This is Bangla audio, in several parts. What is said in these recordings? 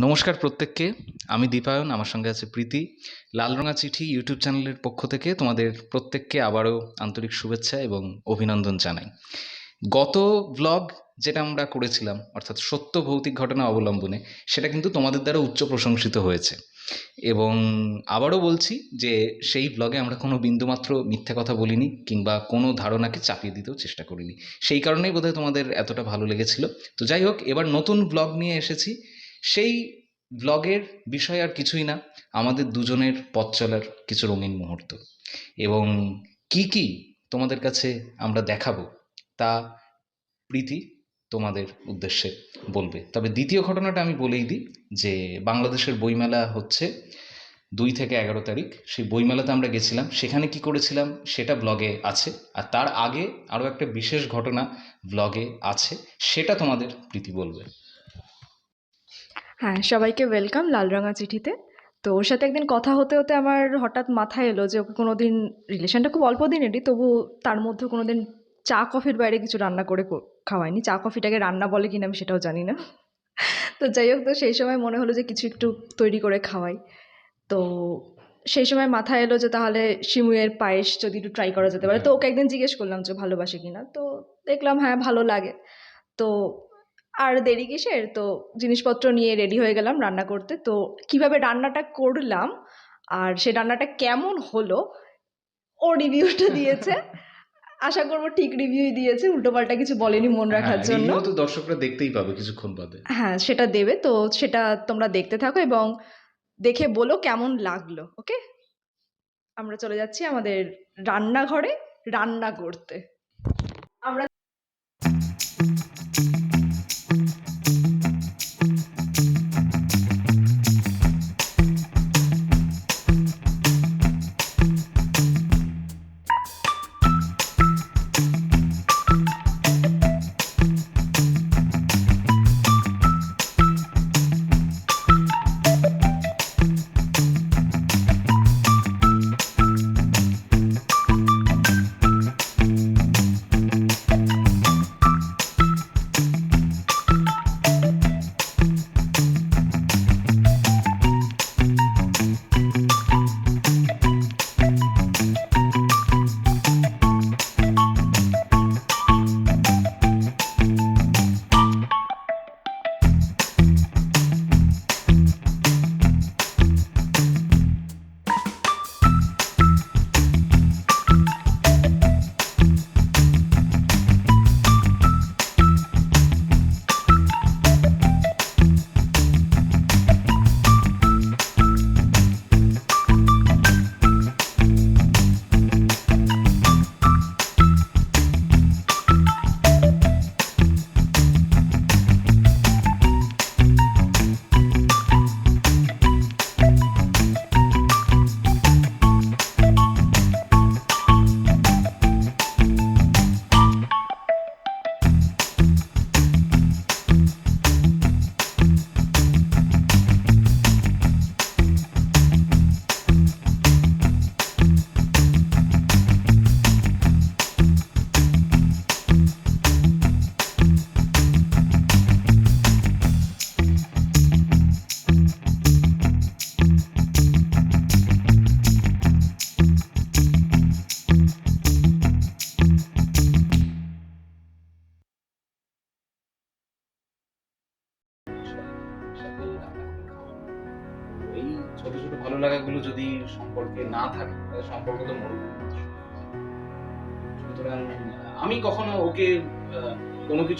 নমস্কার প্রত্যেককে, আমি দীপায়ন, আমার সঙ্গে আছে প্রীতি। লালরঙা চিঠি ইউটিউব চ্যানেলের পক্ষ থেকে তোমাদের প্রত্যেককে আবারও আন্তরিক শুভেচ্ছা এবং অভিনন্দন জানাই। গত ব্লগ যেটা আমরা করেছিলাম, অর্থাৎ সত্য ভৌতিক ঘটনা অবলম্বনে, সেটা কিন্তু তোমাদের দ্বারা উচ্চ প্রশংসিত হয়েছে। এবং আবারও বলছি যে সেই ব্লগে আমরা কোনো বিন্দুমাত্র মিথ্যে কথা বলিনি কিংবা কোনো ধারণাকে চাপিয়ে দিতেও চেষ্টা করিনি। সেই কারণেই বোধহয় তোমাদের এতটা ভালো লেগেছিল। তো যাই হোক, এবার নতুন ব্লগ নিয়ে এসেছি। সেই ব্লগের বিষয় আর কিছুই না, আমাদের দুজনের পথ চলার কিছু রঙিন মুহূর্ত। এবং কি কি তোমাদের কাছে আমরা দেখাবো, তা প্রীতি তোমাদের উদ্দেশ্যে বলবে। তবে দ্বিতীয় ঘটনাটা আমি বলেই দিই যে, বাংলাদেশের বইমেলা হচ্ছে দুই থেকে এগারো তারিখ। সেই বইমেলাতে আমরা গেছিলাম, সেখানে কি করেছিলাম সেটা ব্লগে আছে। আর তার আগে আরও একটা বিশেষ ঘটনা ব্লগে আছে, সেটা তোমাদের প্রীতি বলবে। হ্যাঁ সবাইকে ওয়েলকাম লালরঙা চিঠিতে। তো ওর সাথে একদিন কথা হতে হতে আমার হঠাৎ মাথায় এলো যে ওকে কোনো দিন রিলেশনটা খুব অল্প দিনেরই তবু তার মধ্যে কোনো দিন চা কফির বাইরে কিছু রান্না করে খাওয়াইনি চা কফিটাকে রান্না বলে কিনা আমি সেটাও জানি না। তো যাই হোক তো সেই সময় মনে হলো যে কিছু একটু তৈরি করে খাওয়াই। তো সেই সময় মাথায় এলো যে তাহলে শিমুয়ের পায়েস যদি একটু ট্রাই করা যেতে পারে। তো ওকে একদিন জিজ্ঞেস করলাম যে ভালোবাসে কিনা? তো দেখলাম হ্যাঁ ভালো লাগে। তো আর দেরি কিসের? তো জিনিসপত্র নিয়ে রেডি হয়ে গেলাম রান্না করতে। তো কীভাবে রান্নাটা করলাম আর সে রান্নাটা কেমন হলো ও রিভিউটা দিয়েছে। আশা করব ঠিক রিভিউই দিয়েছে উল্টোপাল্টা কিছু বলেনি মন রাখার হ্যাঁ, জন্য। review তো দর্শকরা দেখতেই পাবে কিছুক্ষণ বাদে। হ্যাঁ সেটা দেবে। তো সেটা তোমরা দেখতে থাকো এবং দেখে বলো কেমন লাগল ওকে? আমরা চলে যাচ্ছি আমাদের রান্নাঘরে রান্না করতে।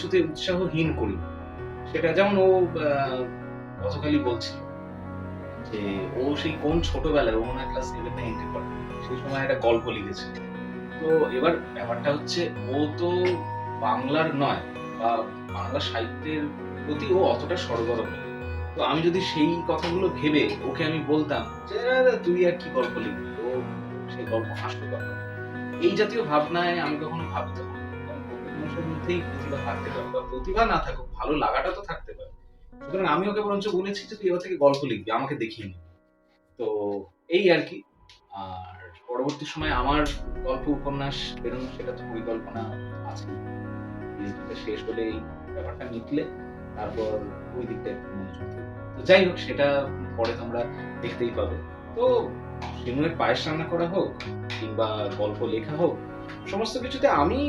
কিছুতে উৎসাহহীন করি। সেটা যেমন ও গতকালই বলছিল যে ও সেই কোন ছোটবেলায় ও মনে হয় ক্লাস সেভেন এইটে পড়ে সেই সময় একটা গল্প লিখেছে। তো এবার ব্যাপারটা হচ্ছে ও তো বাংলার নয় বা বাংলা সাহিত্যের প্রতি ও অতটা সরগরম তো আমি যদি সেই কথাগুলো ভেবে ওকে আমি বলতাম যে "আরে, তুই আর কি গল্প লিখবি? ও সেই গল্প হবে।" এই জাতীয় ভাবনায় আমি কখনো ভাবতাম মানুষের মধ্যেই প্রতিভা থাকতে পারে বা প্রতিভা না থাকুক, ভালো লাগাটা তো থাকতে পারে। সুতরাং আমি ওকে বরঞ্চ বলেছি যে তুই এবার থেকে গল্প লিখবি, আমাকে দেখিয়ে নি। তো এই আর কি। আর পরবর্তী সময় আমার গল্প, উপন্যাস বেরোনো সেটা তো পরিকল্পনা আছে শেষ হলে এই ব্যাপারটা মিটলে তারপর ওই দিকটা একটু মনোযোগ। তো যাই হোক, সেটা পরে তোমরা দেখতেই পাবে। তো শিমুয়ের পায়েস রান্না করা হোক কিংবা গল্প লেখা হোক, সমস্ত কিছুতে আমি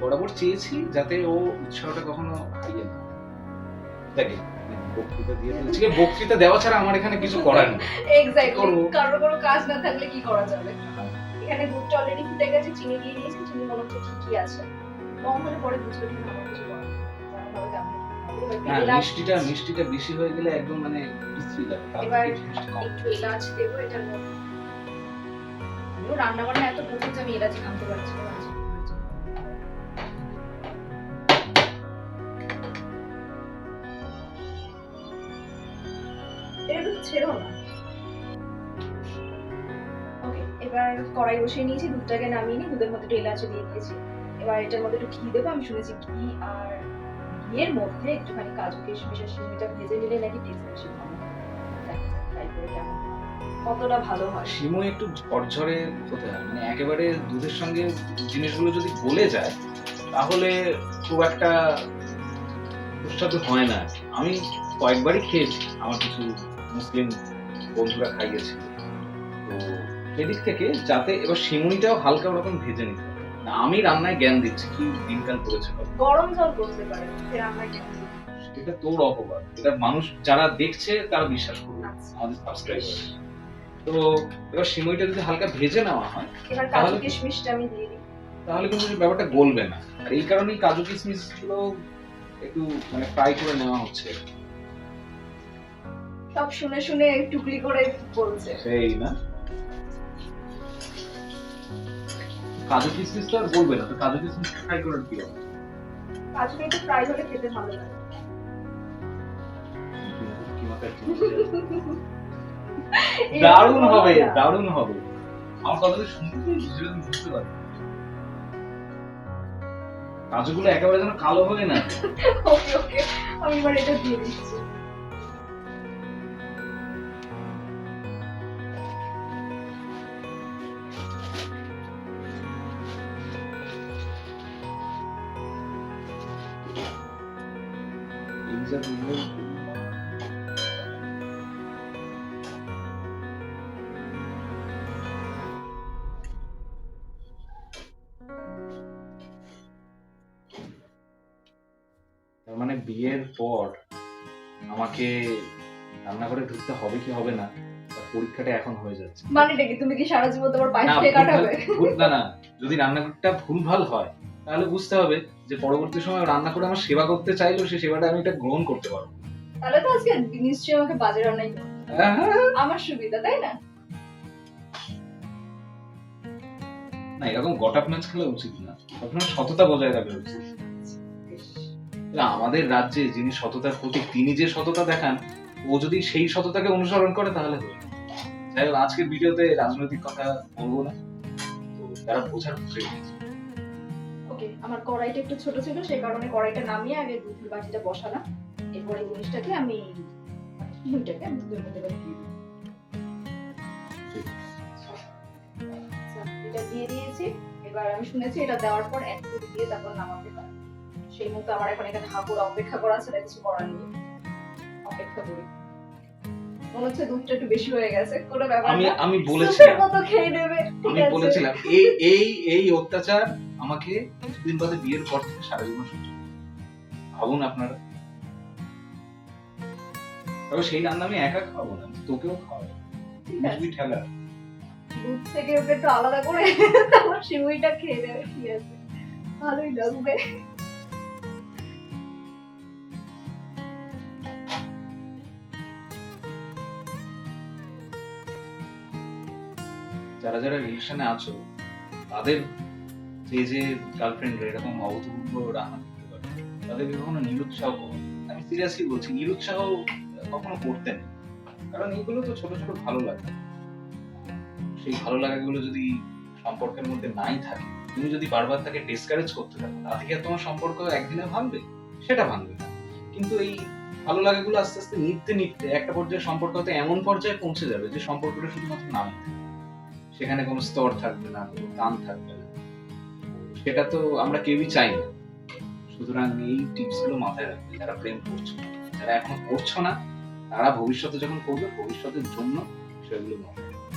বরাবর চেয়েছি যাতে ও উৎসাহটা কখনো হারিয়ে না দেখে বক্তৃতা দিয়ে ফেলছি বক্তৃতা দেওয়া ছাড়া আমার এখানে কিছু করার নেই। এক্স্যাক্টলি কারোর কোনো কাজ না থাকলে কি করা যাবে? এখানে দুধটা অলরেডি ফুটে গেছে চিনি দিয়ে দিয়েছি চিনি মনে হচ্ছে ঠিকই আছে। কম হলে পরে বুঝতে কিছু। এবার হ্যাঁ মিষ্টিটা মিষ্টিটা বেশি হয়ে গেলে একদম মানে বিশ্রী লাগে। এবার। একটু এলাচ দেবো এটার মধ্যে রান্না বান্না এত প্রচুর আমি এলাচ আনতে পারছি না এবার কড়াই বসিয়ে নিয়েছি, দুধটাকে নামিয়ে দুধের মধ্যে দিয়ে দিয়েছি। এবার এটার মধ্যে একটু ঘি দেবো, আমি শুনেছি ঘি আর ঘিয়ের মধ্যে একটুখানি কাজু সিমিটা ভেজে নিলে নাকি টেস্ট বেশি কতটা ভালো হয়। একটু ঝরঝরে হতে হয় মানে একেবারে দুধের সঙ্গে জিনিসগুলো যদি গলে যায়, তাহলে খুব একটা সুস্বাদু হয় না। আমি কয়েকবারই খেয়েছি, আমার কিছু মুসলিম বন্ধুরা খাইয়েছে তো সেদিক থেকে যাতে এবার শিমুনিটাও হালকা ওরকম ভেজে নিতে না আমি রান্নায় জ্ঞান দিচ্ছি কি দিনকাল করেছে গরম জল করতে পারে এটা তোর অপবাদ। এটা মানুষ যারা দেখছে তারা বিশ্বাস করবে আচ্ছা। আমাদের সাবস্ক্রাইবার তো এবার সিমইটা যদি হালকা ভেজে নেওয়া হয় এবার কাজু তাহলে- কিশমিশটা আমি দিয়ে দিই। তাহলে কিন্তু ব্যাপারটা গলবে না। আর এই কারণেই কাজু কিশমিশগুলো একটু মানে ফ্রাই করে নেওয়া হচ্ছে। সব শুনে শুনে টুকলি করে বলছে। সেই না? কাজু কিশমিশ তো আর গলবে না তো কাজু কিশমিশ ফ্রাই করে কি হবে? কাজুটা একটু ফ্রাই হলে খেতে ভালো লাগে। কি মাথায় কি? দারুণ হবে বলো না। দারুণ হবে। আমার কথা শুনতে বুঝতে বুঝতে পারি। কাজুগুলো একেবারে যেন কালো হয়ে না ওকে ওকে আমি এবার এটা দিয়ে দিচ্ছি। রান্নাঘরে ঢুকতে হবে কি হবে না পরীক্ষাটা এখন হয়ে যাচ্ছে। মানেটা কি? তুমি কি সারা জীবন তোমার পায়ে ভুলভাল- কাটাবে? না না যদি রান্নাঘরটা ভুলভাল হয় তাহলে বুঝতে হবে যে পরবর্তী সময় রান্না করে আমার সেবা করতে চাইলেও সেই সেবাটা আমি এটা গ্রহণ করতে পারব। তাহলে তো আজকে নিশ্চয়ই আমাকে বাজে রান্নাই আমার সুবিধা তাই না? না এরকম গটাপ ম্যাচ খেলা উচিত না। সবসময় সততা বজায় রাখা উচিত। না, আমাদের রাজ্যে যিনি সততার প্রতীক তিনি যে সততা দেখান ও যদি সেই সততাকে অনুসরণ করে তাহলে যাই হোক আজকের ভিডিওতে রাজনৈতিক কথা বলব না। তো যারা বোঝার। ওকে আমার কড়াইটা একটু ছোট ছিল সেই কারণে কড়াইটা নামিয়ে আগে দুধের বাটিটা বসালাম। এরপরে জিনিসটাকে আমি। আচ্ছা, এটা দিয়ে দিয়েছি। এবার আমি শুনেছি এটা দেওয়ার পর এক দিয়ে তারপর নামাতে হয় সেই মতো আমার এখন এখানে হাঁকুর অপেক্ষা করা আছে কিছু করার নেই। অপেক্ষা করি। মনে হচ্ছে দুধটা একটু বেশি হয়ে গেছে কোনো ব্যাপার আমি আমি বলেছিলাম। মতো খেয়ে নেবে আমি বলেছিলাম এই এই এই অত্যাচার আমাকে কিছুদিন বাদে বিয়ের পর থেকে সারা জীবন সহ্য ভাবুন আপনারা। তবে সেই রান্না আমি একা খাব না তোকেও খাওয়াবো। বুঝবি ঠেলা। দুধ থেকে ওকে একটু আলাদা করে তারপর সিমুইটা খেয়ে নেবে কি আছে। ভালোই লাগবে। যারা যারা রিলেশনে আছো, তাদের যে যে গার্লফ্রেন্ড এরকম অবতূর্ব রান্না করতে পারে তাদেরকে কখনো নিরুৎসাহ আমি সিরিয়াসলি বলছি, নিরুৎসাহ কখনো করতে নেই। কারণ এগুলো তো ছোট ছোট ভালো লাগে। সেই ভালো লাগাগুলো যদি সম্পর্কের মধ্যে নাই থাকে, তুমি যদি বারবার তাকে ডিসকারেজ করতে থাকো, তাতে কি আর তোমার সম্পর্ক একদিনে ভাঙবে? সেটা ভাঙবে না। কিন্তু এই ভালো লাগাগুলো আস্তে আস্তে নিতে নিতে একটা পর্যায়ে সম্পর্ক এমন পর্যায়ে পৌঁছে যাবে যে সম্পর্কটা শুধুমাত্র নাম থাকবে। সেখানে কোনো স্তর থাকবে না কোনো টান থাকবে না। সেটা তো আমরা কেউই চাই না। সুতরাং এই টিপসগুলো মাথায় রাখবে যারা প্রেম করছ। যারা এখনও করছ না তারা ভবিষ্যতে যখন করবে ভবিষ্যতের জন্য সেগুলো মনে রাখবে।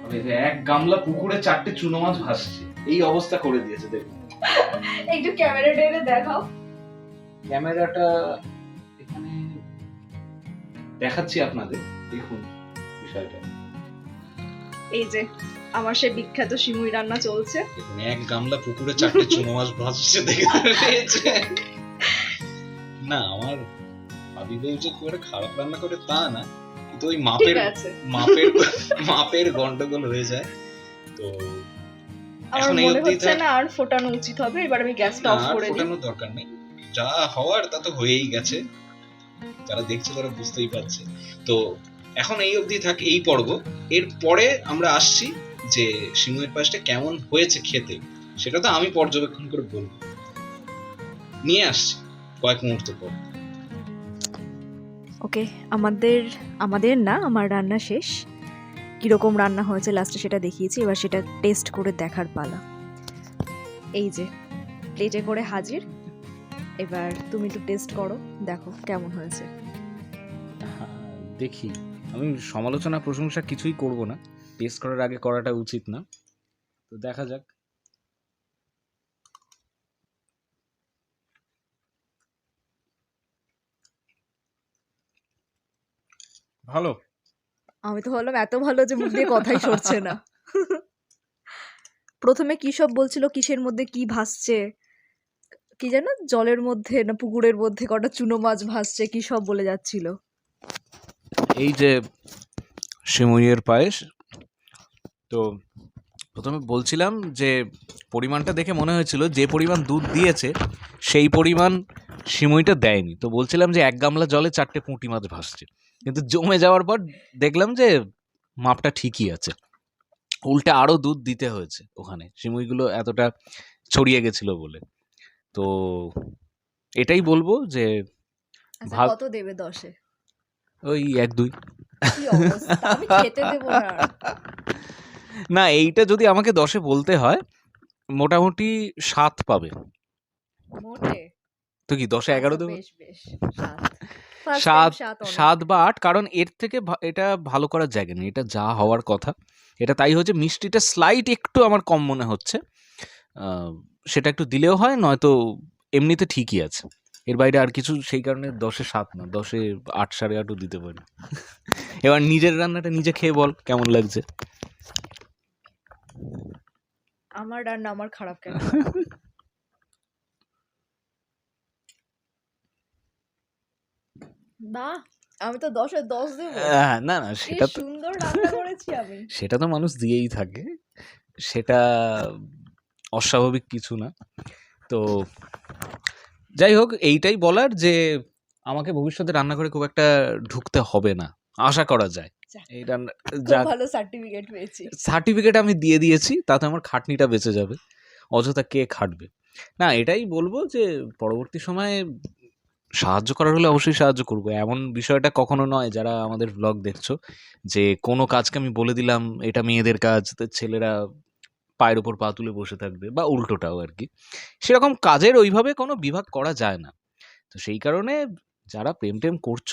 তবে এই যে এক গামলা পুকুরে চারটে চুনো মাছ ভাসছে এই অবস্থা করে দিয়েছে দেখুন। একটু ক্যামেরা টেনে দেখাও। ক্যামেরাটা এখানে দেখাচ্ছি আপনাদের দেখুন। এই যে আমার সেই বিখ্যাত সিমুই রান্না চলছে। এক গামলা পুকুরে চারটে চুনো মাছ ভাসছে দেখে না আমার ভাবি বউ যে খুব খারাপ রান্না করে তা না কিন্তু ওই মাপের মাপের মাপের গন্ডগোল হয়ে যায়। তো আমার এখন এই মনে হচ্ছে না আর ফোটানো উচিত হবে এবার আমি গ্যাসটা অফ করে দিই। ফোটানোর দরকার নেই। যা হওয়ার তা তো হয়েই গেছে। যারা দেখছে তারা বুঝতেই পারছে। তো এখন এই অবধি থাক এই পর্ব। এর পরে আমরা আসছি যে সিংহের পাশটা কেমন হয়েছে খেতে সেটা তো আমি পর্যবেক্ষণ করে বলব। নিয়ে আসছি কয়েক মুহূর্ত পর। ওকে আমাদের আমাদের না আমার রান্না শেষ। কীরকম রান্না হয়েছে লাস্টে সেটা দেখিয়েছি এবার সেটা টেস্ট করে দেখার পালা। এই যে প্লেটে করে হাজির। এবার তুমি একটু টেস্ট করো দেখো কেমন হয়েছে। হ্যাঁ, দেখি। আমি সমালোচনা প্রশংসা কিছুই করব না। টেস্ট করার আগে করাটা উচিত না। তো দেখা যাক। ভালো। আমি তো ভাবলাম এত ভালো যে মুখ দিয়ে কথাই সরছে না। প্রথমে কি সব বলছিল, কিসের মধ্যে কি ভাসছে? কি জানো? জলের মধ্যে না পুকুরের মধ্যে কটা চুনো মাছ ভাসছে, কি সব বলে যাচ্ছিল। এই যে সিমুইয়ের পায়েস তো প্রথমে বলছিলাম যে পরিমাণটা দেখে মনে হয়েছিল যে পরিমাণ দুধ দিয়েছে সেই পরিমাণ সিমুইটা দেয়নি। তো বলছিলাম যে এক গামলা জলে চারটে পুঁটি মাছ ভাসছে। কিন্তু জমে যাওয়ার পর দেখলাম যে মাপটা ঠিকই আছে। উল্টে আরও দুধ দিতে হয়েছে ওখানে। সিমুইগুলো এতটা ছড়িয়ে গেছিল বলে। তো এটাই বলব যে আচ্ছা কত দেবে দশে? ওই এক দুই। আমি খেতে দেবো না। না এইটা যদি আমাকে দশে বলতে হয় মোটামুটি সাত পাবে। মোটে? তো কি দশে এগারো আচ্ছা, দেবো? বেশ বেশ সাত। সাত বা আট কারণ এর থেকে এটা ভালো করার জায়গা নেই। এটা যা হওয়ার কথা। এটা তাই হচ্ছে মিষ্টিটা স্লাইট একটু আমার কম মনে হচ্ছে। সেটা একটু দিলেও হয় নয়তো এমনিতে ঠিকই আছে। এর বাইরে আর কিছু সেই কারণে দশে সাত না দশে আট সাড়ে আটও দিতে পারি। এবার নিজের রান্নাটা নিজে খেয়ে বল কেমন লাগছে? আমার রান্না আমার খারাপ কেন? বাহ আমি তো দশে দশ দেবো। না না সেটা তো সুন্দর রান্না করেছি আমি। সেটা তো মানুষ দিয়েই থাকে। সেটা অস্বাভাবিক কিছু না। তো যাই হোক এইটাই বলার যে আমাকে ভবিষ্যতে রান্নাঘরে খুব একটা ঢুকতে হবে না। আশা করা যায়। এই রান্না ভালো সার্টিফিকেট পেয়েছি। সার্টিফিকেট আমি দিয়ে দিয়েছি তাতে আমার খাটনিটা বেঁচে যাবে। অযথা কে খাটবে? না এটাই বলব যে পরবর্তী সময়ে সাহায্য করার হলে অবশ্যই সাহায্য করব। এমন বিষয়টা কখনো নয় যারা আমাদের ব্লগ দেখছ যে কোনো কাজকে আমি বলে দিলাম এটা মেয়েদের কাজ ছেলেরা পায়ের উপর পা তুলে বসে থাকবে বা উল্টোটাও আর কি। সেরকম কাজের ওইভাবে কোনো বিভাগ করা যায় না। তো সেই কারণে যারা প্রেম টেম করছ,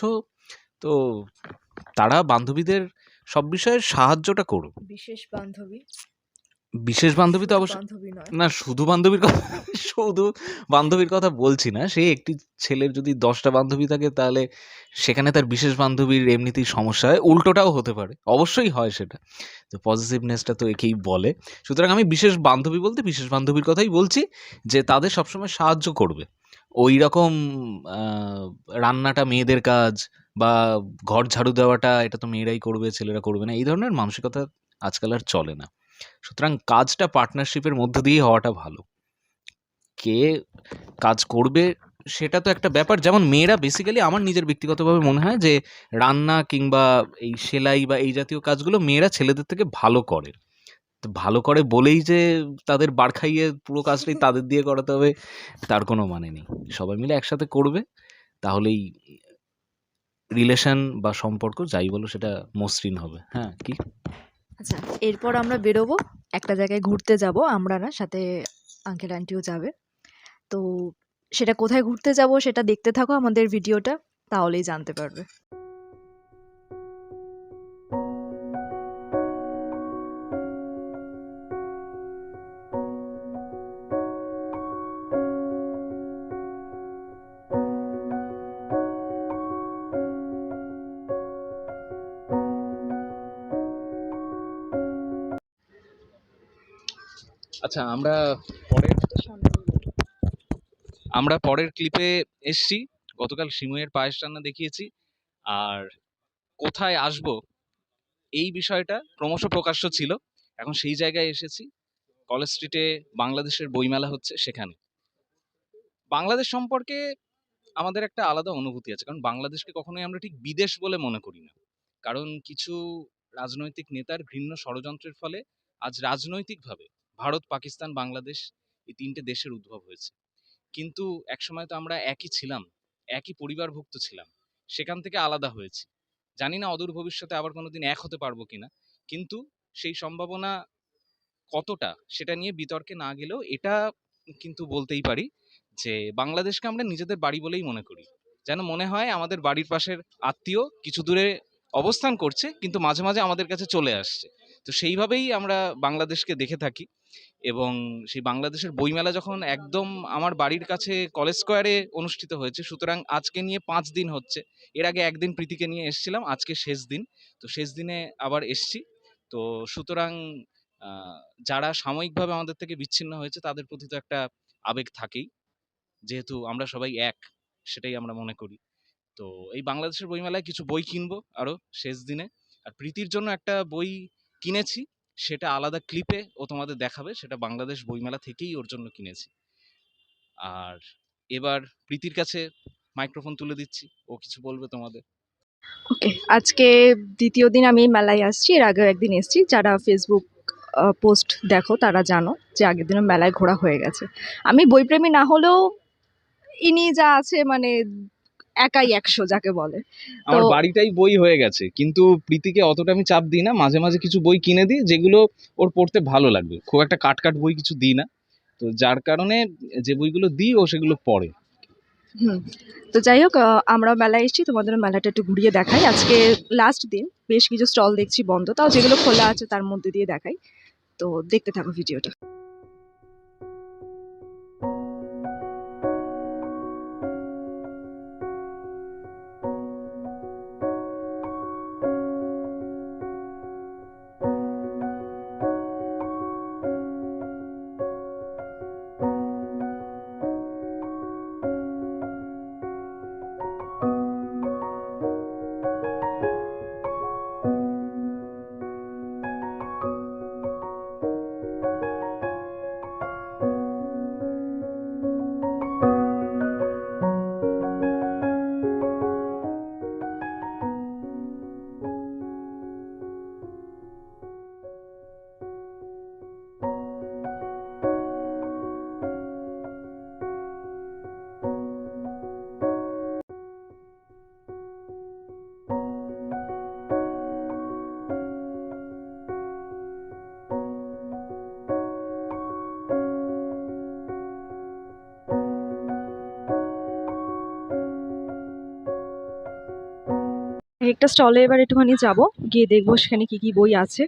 তো তারা বান্ধবীদের সব বিষয়ে সাহায্যটা করো বিশেষ বান্ধবী। বিশেষ বান্ধবী তো বান্ধবী নয়। না শুধু বান্ধবীর কথা শুধু বান্ধবীর কথা বলছি না। সে একটি ছেলের যদি দশটা বান্ধবী থাকে তাহলে সেখানে তার বিশেষ বান্ধবীর এমনিতেই সমস্যা হয়। উল্টোটাও হতে পারে। অবশ্যই হয় সেটা। তো পজিটিভনেসটা তো একেই বলে। সুতরাং আমি বিশেষ বান্ধবী বলতে বিশেষ বান্ধবীর কথাই বলছি যে তাদের সবসময় সাহায্য করবে। ওই রকম রান্নাটা মেয়েদের কাজ বা ঘর ঝাড়ু দেওয়াটা এটা তো মেয়েরাই করবে ছেলেরা করবে না। এই ধরনের মানসিকতা আজকাল আর চলে না। সুতরাং কাজটা পার্টনারশিপের মধ্য দিয়ে হওয়াটা ভালো। কে কাজ করবে সেটা তো একটা ব্যাপার। যেমন মেয়েরা বেসিক্যালি আমার নিজের ব্যক্তিগতভাবে মনে হয় যে রান্না কিংবা এই সেলাই বা এই জাতীয় কাজগুলো মেয়েরা ছেলেদের থেকে ভালো করে। ভালো করে বলেই যে তাদের বার খাইয়ে পুরো কাজটাই তাদের দিয়ে করাতে হবে, তার কোনো মানে নেই। সবাই মিলে একসাথে করবে, তাহলেই রিলেশন বা সম্পর্ক যাই বলো সেটা মসৃণ হবে। হ্যাঁ কি? আচ্ছা এরপর আমরা বেরোবো। একটা জায়গায় ঘুরতে যাব, আমরা না, সাথে আঙ্কেল আন্টিও যাবে। তো সেটা কোথায় ঘুরতে যাব, সেটা দেখতে থাকো আমাদের ভিডিওটা তাহলেই জানতে পারবে। আচ্ছা আমরা পরের আমরা পরের ক্লিপে এসছি। গতকাল সিমুয়ের পায়েস রান্না দেখিয়েছি। আর কোথায় আসব এই বিষয়টা ক্রমশ প্রকাশ্য ছিল। এখন সেই জায়গায় এসেছি। কলেজ স্ট্রিটে বাংলাদেশের বইমেলা হচ্ছে সেখানে। বাংলাদেশ সম্পর্কে আমাদের একটা আলাদা অনুভূতি আছে। কারণ বাংলাদেশকে কখনোই আমরা ঠিক বিদেশ বলে মনে করি না। কারণ কিছু রাজনৈতিক নেতার ঘৃণ্য ষড়যন্ত্রের ফলে আজ রাজনৈতিকভাবে ভারত, পাকিস্তান, বাংলাদেশ এই তিনটে দেশের উদ্ভব হয়েছে। কিন্তু একসময় তো আমরা একই ছিলাম, একই পরিবারভুক্ত ছিলাম, সেখান থেকে আলাদা হয়েছি। জানি না অদূর ভবিষ্যতে আবার কোনোদিন এক হতে পারব কিনা, কিন্তু সেই সম্ভাবনা কতটা সেটা নিয়ে বিতর্কে না গেলেও এটা কিন্তু বলতেই পারি যে বাংলাদেশকে আমরা নিজেদের বাড়ি বলেই মনে করি। যেন মনে হয় আমাদের বাড়ির পাশের আত্মীয় কিছু দূরে অবস্থান করছে, কিন্তু মাঝে মাঝে আমাদের কাছে চলে আসছে। তো সেইভাবেই আমরা বাংলাদেশকে দেখে থাকি। এবং সেই বাংলাদেশের বইমেলা যখন একদম আমার বাড়ির কাছে কলেজ স্কোয়ারে অনুষ্ঠিত হয়েছে, সুতরাং আজকে নিয়ে পাঁচ দিন হচ্ছে। এর আগে একদিন প্রীতিকে নিয়ে এসেছিলাম, আজকে শেষ দিন। তো শেষ দিনে আবার এসছি। তো সুতরাং যারা সাময়িকভাবে আমাদের থেকে বিচ্ছিন্ন হয়েছে, তাদের প্রতি তো একটা আবেগ থাকেই। যেহেতু আমরা সবাই এক, সেটাই আমরা মনে করি। তো এই বাংলাদেশের বইমেলায় কিছু বই কিনবো আরও শেষ দিনে। আর প্রীতির জন্য একটা বই কিনেছি। সেটা আলাদা ক্লিপে ও তোমাদের দেখাবে, সেটা বাংলাদেশ বইমেলা থেকেই ওর জন্য কিনেছি। আর এবার প্রীতির কাছে মাইক্রোফোন তুলে দিচ্ছি, ও কিছু বলবে তোমাদের। ওকে আজকে দ্বিতীয় দিন আমি মেলায় আসছি, এর আগেও একদিন এসেছি, যারা ফেসবুক পোস্ট দেখো তারা জানো যে আগের দিনও মেলায় ঘোরা হয়ে গেছে। আমি বইপ্রেমী না হলেও ইনি যা আছে মানে একাই একশো যাকে বলে। আমার বাড়িটাই বই হয়ে গেছে কিন্তু প্রীতিকে অতটা আমি চাপ দিই না মাঝে মাঝে কিছু বই কিনে দিই যেগুলো ওর পড়তে ভালো লাগবে। খুব একটা কাট কাট বই কিছু দিই না তো যার কারণে যে বইগুলো দিই ও সেগুলো পড়ে। হুম তো যাই হোক আমরা মেলায় এসেছি তোমাদের মেলাটা একটু ঘুরিয়ে দেখাই। আজকে লাস্ট দিন বেশ কিছু স্টল দেখছি বন্ধ তাও যেগুলো খোলা আছে তার মধ্যে দিয়ে দেখাই। তো দেখতে থাকো ভিডিওটা একটা স্টলে এবার একটুখানি যাব গিয়ে দেখব সেখানে কি কি বই আছে।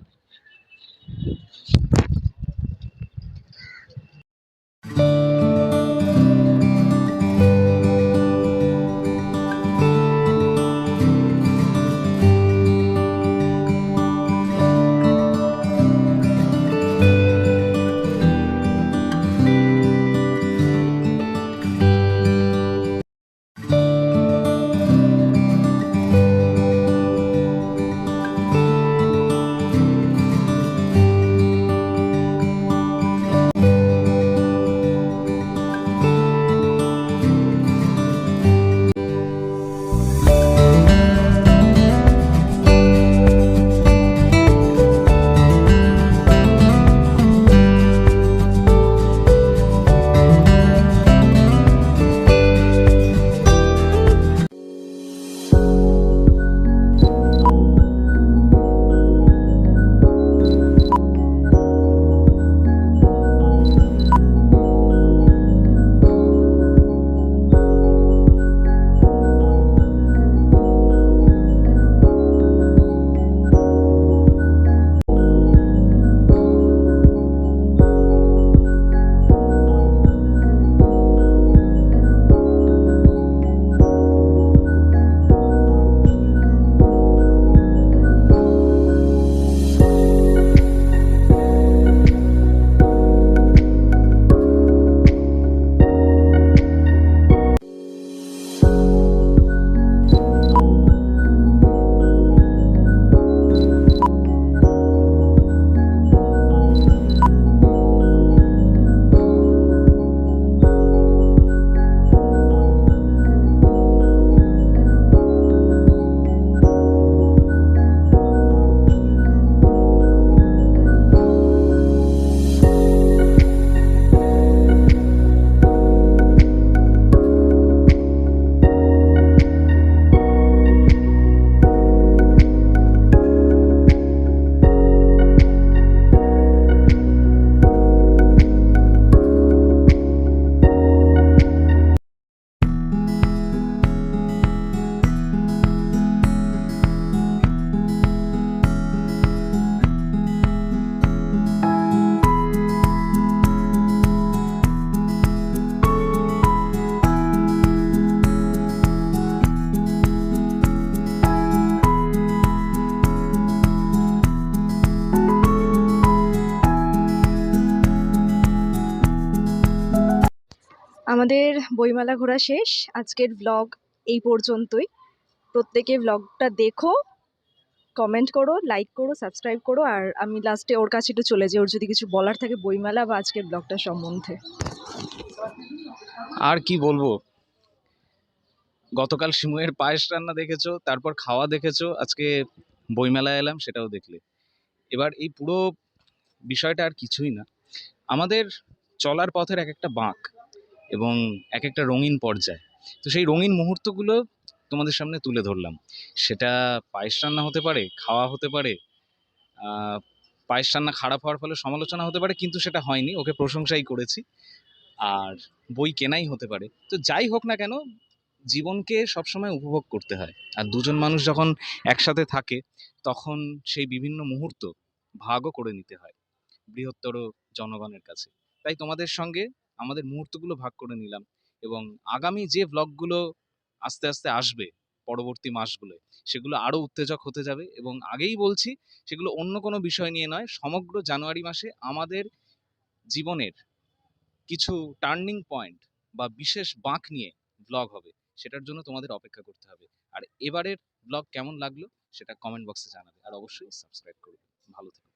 আমাদের বইমেলা ঘোরা শেষ। আজকের ব্লগ এই পর্যন্তই। প্রত্যেকে ব্লগটা দেখো কমেন্ট করো লাইক করো সাবস্ক্রাইব করো, আর আমি লাস্টে ওর কাছে একটু চলে যাই। ওর যদি কিছু বলার থাকে বইমেলা বা আজকের ব্লগটা সম্বন্ধে। আর কি বলব? গতকাল শিমুয়ের পায়েস রান্না দেখেছ, তারপর খাওয়া দেখেছ, আজকে বইমেলায় এলাম, সেটাও দেখলে। এবার এই পুরো বিষয়টা আর কিছুই না। আমাদের চলার পথের এক একটা বাঁক। এবং এক একটা রঙিন পর্যায়। তো সেই রঙিন মুহূর্তগুলো তোমাদের সামনে তুলে ধরলাম। সেটা পায়েস রান্না হতে পারে, খাওয়া হতে পারে পায়েস রান্না খারাপ হওয়ার ফলে সমালোচনা হতে পারে, কিন্তু সেটা হয়নি, ওকে প্রশংসাই করেছি। আর বই কেনাই হতে পারে। তো যাই হোক না কেন, জীবনকে সবসময় উপভোগ করতে হয়। আর দুজন মানুষ যখন একসাথে থাকে, তখন সেই বিভিন্ন মুহূর্ত ভাগও করে নিতে হয় বৃহত্তর জনগণের কাছে। তাই তোমাদের সঙ্গে আমাদের মুহূর্তগুলো ভাগ করে নিলাম এবং আগামী যে ব্লগগুলো আস্তে আস্তে আসবে পরবর্তী মাসগুলোয়, সেগুলো আরও উত্তেজক হতে যাবে এবং আগেই বলছি সেগুলো অন্য কোনো বিষয় নিয়ে নয়, সমগ্র জানুয়ারি মাসে আমাদের জীবনের কিছু টার্নিং পয়েন্ট বা বিশেষ বাঁক নিয়ে ব্লগ হবে, সেটার জন্য তোমাদের অপেক্ষা করতে হবে। আর এবারের ব্লগ কেমন লাগল সেটা কমেন্ট বক্সে জানাবে, আর অবশ্যই সাবস্ক্রাইব করবে। ভালো থেকো।